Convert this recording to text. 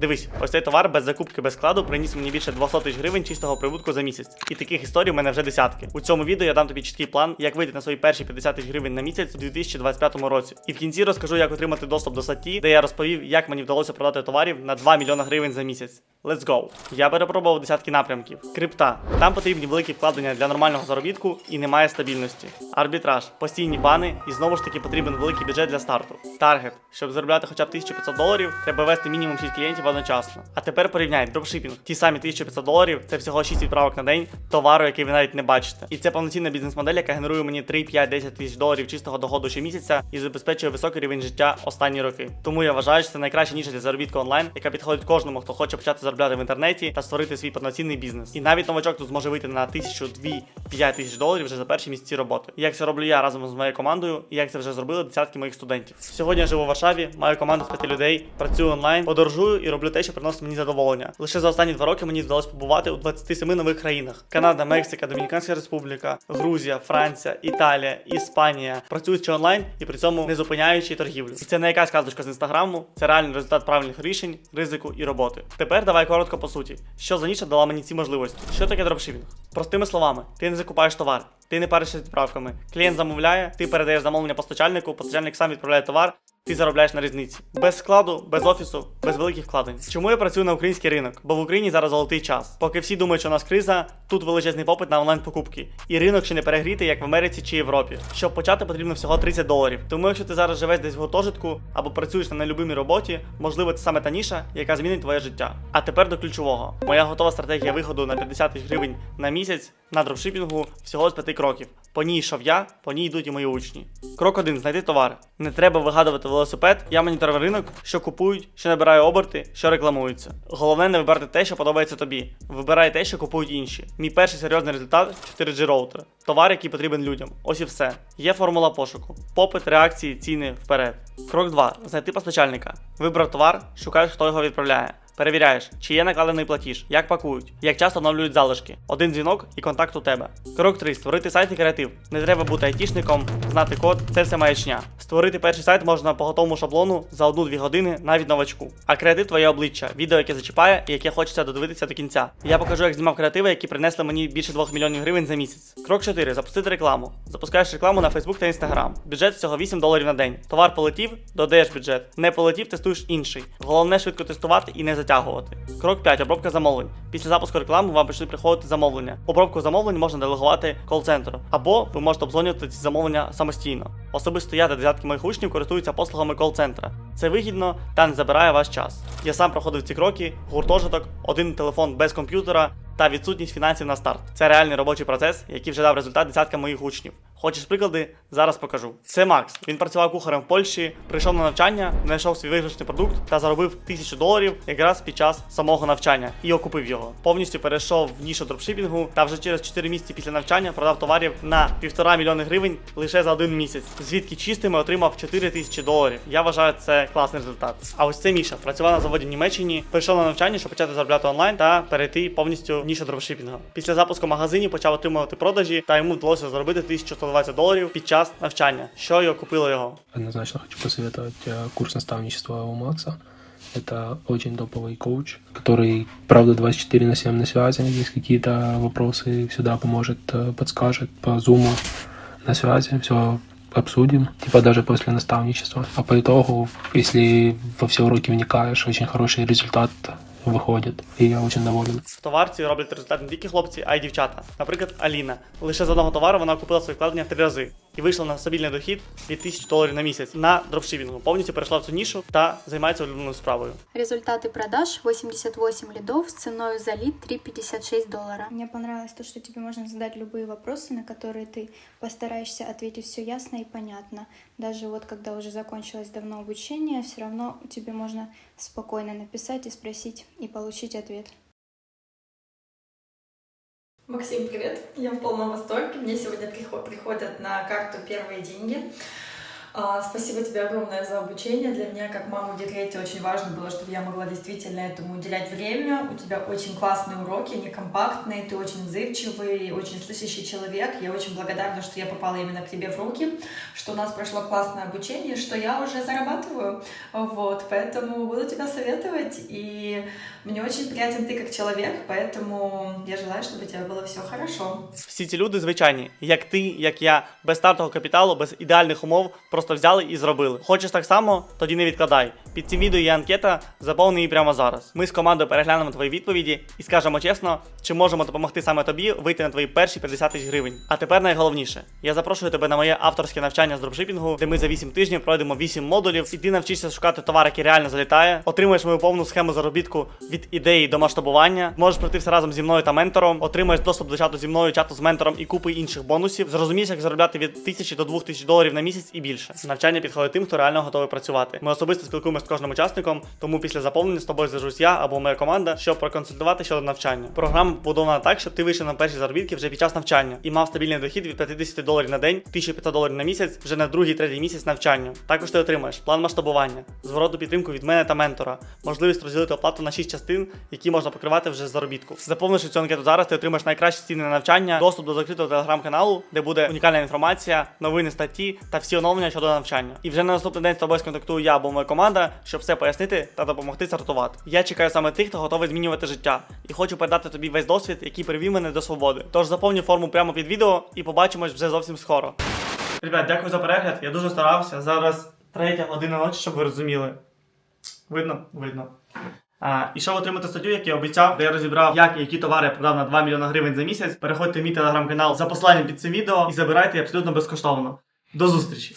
Дивись, ось цей товар без закупки, без складу приніс мені більше 200 тисяч гривень чистого прибутку за місяць. І таких історій у мене вже десятки. У цьому відео я дам тобі чіткий план, як вийти на свої перші 50 тисяч гривень на місяць у 2025 році. І в кінці розкажу, як отримати доступ до статті, де я розповів, як мені вдалося продати товарів на 2 мільйона гривень за місяць. Let's go! Я перепробував десятки напрямків. Крипта. Там потрібні великі вкладення для нормального заробітку і немає стабільності. Арбітраж, постійні бани, і знову ж таки потрібен великий бюджет для старту. Таргет. Щоб заробляти хоча б 1500 доларів, треба вести мінімум 6 клієнтів одночасно. А тепер порівняй дропшипінг. Ті самі 1500 доларів це всього 6 відправок на день товару, який ви навіть не бачите. І це повноцінна бізнес-модель, яка генерує мені 3, 5, 10 тисяч доларів чистого доходу щомісяця і забезпечує високий рівень життя останні роки. Тому я вважаю, що це найкраща ніша для заробітку онлайн, яка підходить кожному, хто хоче почати заробляти в інтернеті та створити свій повноцінний бізнес. І навіть новачок тут зможе вийти на 1000, 2, 5 тисяч доларів вже за перші місяці роботи. Як це роблю я разом з моєю командою, і як це вже зробили десятки моїх студентів. Сьогодні я живу в Варшаві, маю команду з п'яти людей, працюю онлайн, подорожую і роблю те, що приносить мені задоволення. Лише за останні два роки мені вдалося побувати у 27 нових країнах: Канада, Мексика, Домініканська Республіка, Грузія, Франція, Італія, Іспанія. Працюючи онлайн і при цьому не зупиняючи торгівлю. І це не якась казочка з інстаграму, це реальний результат правильних рішень, ризику і роботи. Тепер давай коротко по суті. Що за ніша дала мені ці можливості? Що таке дропшипінг? Простими словами, ти не закупаєш товар, ти не паришся відправками. Клієнт замовляє, ти передаєш замовлення постачальнику, постачальник сам відправляє товар. Ти заробляєш на різниці без складу, без офісу, без великих вкладень. Чому я працюю на український ринок? Бо в Україні зараз золотий час. Поки всі думають, що у нас криза, тут величезний попит на онлайн покупки. І ринок ще не перегрітий, як в Америці чи Європі. Щоб почати, потрібно всього 30 доларів. Тому якщо ти зараз живеш десь в гуртожитку або працюєш на нелюбимій роботі, можливо, це саме та ніша, яка змінить твоє життя. А тепер до ключового. Моя готова стратегія виходу на 50 тисяч гривень на місяць на дропшипінгу всього з 5 кроків. По ній йшов я, по ній йдуть і мої учні. Крок 1. знайти товар. Не треба вигадувати велосипед. Я моніторю ринок, що купують, що набираю оберти, що рекламується. Головне не вибирати те, що подобається тобі. Вибирай те, що купують інші. Мій перший серйозний результат 4G роутер. Товар, який потрібен людям. Ось і все. Є формула пошуку. Попит, реакції, ціни вперед. Крок 2. Знайти постачальника. Вибрав товар, шукаєш, хто його відправляє. Перевіряєш, чи є накладений платіж, як пакують, як часто оновлюють залишки. Один дзвінок і контакт у тебе. Крок 3. Створити сайт і креатив. Не треба бути айтішником, знати код, це все маячня. Створити перший сайт можна по готовому шаблону за 1-2 години, навіть новачку. А креатив твоє обличчя, відео, яке зачіпає і яке хочеться додивитися до кінця. Я покажу, як знімав креативи, які принесли мені більше 2 мільйонів гривень за місяць. Крок 4. Запустити рекламу. Запускаєш рекламу на Facebook та Instagram. Бюджет всього 8 доларів на день. Товар полетів, додаєш бюджет. Не полетів, тестуєш інший. Головне швидко тестувати і не затягувати. Крок 5. Обробка замовлень. Після запуску реклами вам почнуть приходити замовлення. Обробку замовлень можна делегувати кол-центру, або ви можете обдзвонювати ці замовлення самостійно. Особисто я та десятки моїх учнів користуються послугами кол-центра. Це вигідно та не забирає ваш час. Я сам проходив ці кроки, гуртожиток, один телефон без комп'ютера та відсутність фінансів на старт. Це реальний робочий процес, який вже дав результат десяткам моїх учнів. Хочеш приклади? Зараз покажу. Це Макс. Він працював кухарем в Польщі, прийшов на навчання, знайшов свій виграшний продукт та заробив тисячу доларів якраз під час самого навчання і окупив його. Повністю перейшов в нішу дропшипінгу та вже через 4 місяці після навчання продав товарів на півтора мільйони гривень лише за один місяць. Звідки чистими отримав 4 тисячі доларів. Я вважаю це класний результат. А ось це Міша працював на заводі в Німеччині, прийшов на навчання, щоб почати заробляти онлайн та перейти повністю в нішу дропшипінгу. Після запуску магазинів почав отримувати продажі, та йому вдалося заробити 1120 доларів під час навчання, що й окупило його. Однозначно хочу посоветовать э, курс наставничества у Макса. Это очень топовый коуч, который, правда, 24 на 7 на связи. Есть какие-то вопросы, всегда поможет, э, подскажет по зуму на связи, все обсудим, типа даже после наставничества. А по итогу, если во все уроки вникаешь, очень хороший результат выходит. і я очень доволен. В товарці роблять результат не тільки хлопці, а й дівчата. Наприклад, Аліна. Лише з одного товару вона купила свої вкладення в три рази і вийшла на стабільний дохід від 1000 доларів на місяць на дропшипінгу. Повністю перейшла в цю нішу та займається улюбленою справою. Результаты продаж 88 лидов с ценой за лид 3,56 доллара. Мне понравилось то, что тебе можно задать любые вопросы, на которые ты постараешься ответить все ясно и понятно. Даже вот когда уже закончилось давно обучение, все равно тебе можно спокойно написать и спросить и получить ответ. Максим, привет! Я в полном восторге. Мне сегодня приход- приходят на карту первые деньги. А, Спасибо тебе огромное за обучение. Для меня, как маму в декрете, очень важно было, чтобы я могла действительно этому уделять время. У тебя очень классные уроки, они компактные, ты очень отзывчивый, очень слышащий человек. Я очень благодарна, что я попала именно к тебе в руки, что у нас прошло классное обучение, что я уже зарабатываю. Вот, поэтому буду тебя советовать. И мне очень приятен ты как человек, поэтому я желаю, чтобы у тебя было все хорошо. Всі ці люди звичайні, як ти, як я, без стартового капіталу, без ідеальних умов, просто взяли і зробили. Хочеш так само? Тоді не відкладай. Під цим відео є анкета, заповни її прямо зараз. Ми з командою переглянемо твої відповіді і скажемо чесно, чи можемо допомогти саме тобі вийти на твої перші 50 тисяч гривень. А тепер найголовніше: я запрошую тебе на моє авторське навчання з дропшипінгу, де ми за 8 тижнів пройдемо 8 модулів, і ти навчишся шукати товар, який реально залітає, отримаєш мою повну схему заробітку від ідеї до масштабування. Можеш пройти все разом зі мною та ментором, отримаєш доступ до чату зі мною, чату з ментором і купи інших бонусів. Зрозумієш, як заробляти від 1000 до 2000 доларів на місяць і більше. Навчання підходить тим, хто реально готовий працювати. Ми особисто спілкуємося з кожним учасником, тому після заповнення з тобою зв'яжусь я або моя команда, щоб проконсультувати щодо навчання. Програма побудована так, щоб ти вийшов на перші заробітки вже під час навчання і мав стабільний дохід від 50 доларів на день, 1500 доларів на місяць вже на другий третій місяць навчання. Також ти отримаєш план масштабування, звороту підтримку від мене та ментора, можливість розділити оплату на 6 частин, які можна покривати вже з заробітку. Заповнивши цю анкету зараз, ти отримаєш найкращі ціни на навчання, доступ до закритого телеграм-каналу, де буде унікальна інформація, новини статті та всі оновлення щодо навчання. І вже на наступний день з тобою сконтактую я або моя команда, щоб все пояснити та допомогти стартувати. Я чекаю саме тих, хто готовий змінювати життя, і хочу передати тобі весь досвід, який привів мене до свободи. Тож заповню форму прямо під відео і побачимось вже зовсім скоро. Ребят, дякую за перегляд. Я дуже старався. Зараз третя година ночі, щоб ви розуміли. Видно? Видно. А, і щоб отримати статтю, як я обіцяв, де я розібрав, як і які товари я продав на 2 мільйони гривень за місяць. Переходьте в мій телеграм-канал за посиланням під цим відео і забирайте абсолютно безкоштовно. До зустрічі!